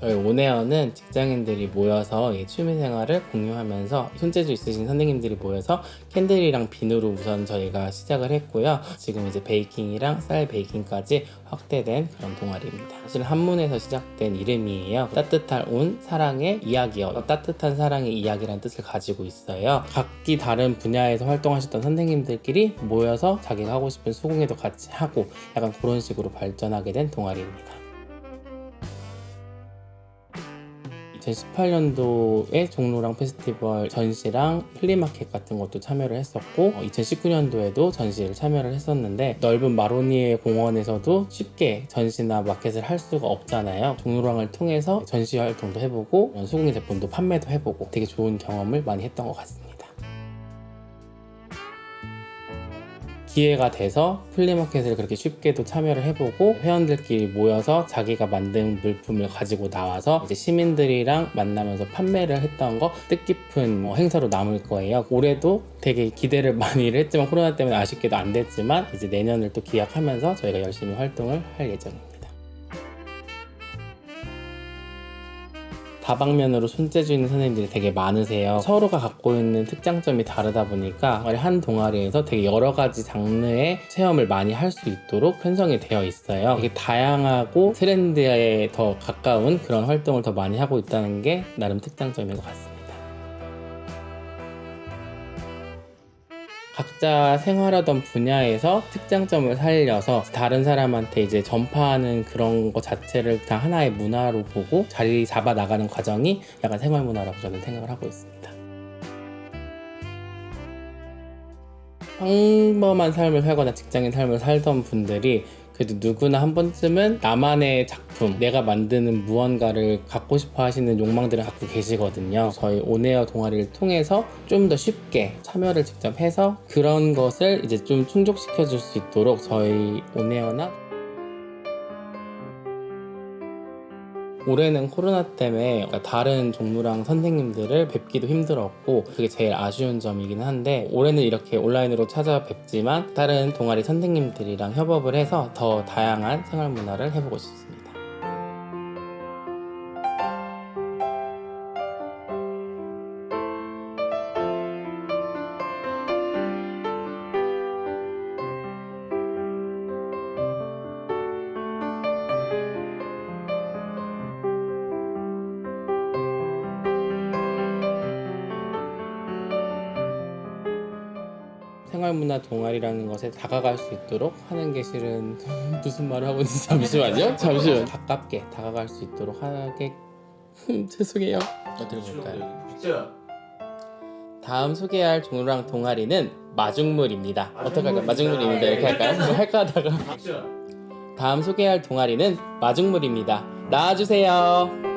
저희 온에어는 직장인들이 모여서 이 취미생활을 공유하면서 손재주 있으신 선생님들이 모여서 캔들이랑 비누로 우선 저희가 시작을 했고요. 지금 이제 베이킹이랑 쌀 베이킹까지 확대된 그런 동아리입니다. 사실 한문에서 시작된 이름이에요. 따뜻한 온 사랑의 이야기요. 따뜻한 사랑의 이야기라는 뜻을 가지고 있어요. 각기 다른 분야에서 활동하셨던 선생님들끼리 모여서 자기가 하고 싶은 수공예도 같이 하고 약간 그런 식으로 발전하게 된 동아리입니다. 2018년도에 종로랑 페스티벌 전시랑 플리마켓 같은 것도 참여를 했었고 2019년도에도 전시를 참여를 했었는데 넓은 마로니에 공원에서도 쉽게 전시나 마켓을 할 수가 없잖아요. 종로랑을 통해서 전시 활동도 해보고 수공예 제품도 판매도 해보고 되게 좋은 경험을 많이 했던 것 같습니다. 기회가 돼서 플리마켓을 그렇게 쉽게도 참여를 해보고 회원들끼리 모여서 자기가 만든 물품을 가지고 나와서 이제 시민들이랑 만나면서 판매를 했던 거 뜻깊은 뭐 행사로 남을 거예요. 올해도 되게 기대를 많이 했지만 코로나 때문에 아쉽게도 안 됐지만 이제 내년을 또 기약하면서 저희가 열심히 활동을 할 예정입니다. 다방면으로 손재주 있는 선생님들이 되게 많으세요. 서로가 갖고 있는 특장점이 다르다 보니까 한 동아리에서 되게 여러 가지 장르의 체험을 많이 할 수 있도록 편성이 되어 있어요. 되게 다양하고 트렌드에 더 가까운 그런 활동을 더 많이 하고 있다는 게 나름 특장점인 것 같습니다. 각자 생활하던 분야에서 특장점을 살려서 다른 사람한테 이제 전파하는 그런 것 자체를 다 하나의 문화로 보고 자리 잡아 나가는 과정이 약간 생활 문화라고 저는 생각을 하고 있습니다. 평범한 삶을 살거나 직장인 삶을 살던 분들이 그래도 누구나 한 번쯤은 나만의 작품, 내가 만드는 무언가를 갖고 싶어 하시는 욕망들을 갖고 계시거든요. 저희 온에어 동아리를 통해서 좀 더 쉽게 참여를 직접 해서 그런 것을 이제 좀 충족시켜 줄 수 있도록 저희 온에어나 올해는 코로나 때문에 다른 종로랑 선생님들을 뵙기도 힘들었고 그게 제일 아쉬운 점이긴 한데 올해는 이렇게 온라인으로 찾아뵙지만 다른 동아리 선생님들이랑 협업을 해서 더 다양한 생활 문화를 해보고 싶습니다. 생활문화 동아리라는 것에 다가갈 수 있도록 하는 게 실은 무슨 말을 하고 있는지 잠시만요. 잠시만. 가깝게 다가갈 수 있도록 하게 죄송해요. 어떻게 볼까요? 진짜 다음 소개할 종로랑 동아리는 마중물입니다. 어떻게 할까요? 마중물입니다. 이렇게 할까요? 뭐 할까 하다가 진짜 다음 소개할 동아리는 마중물입니다. 나와주세요.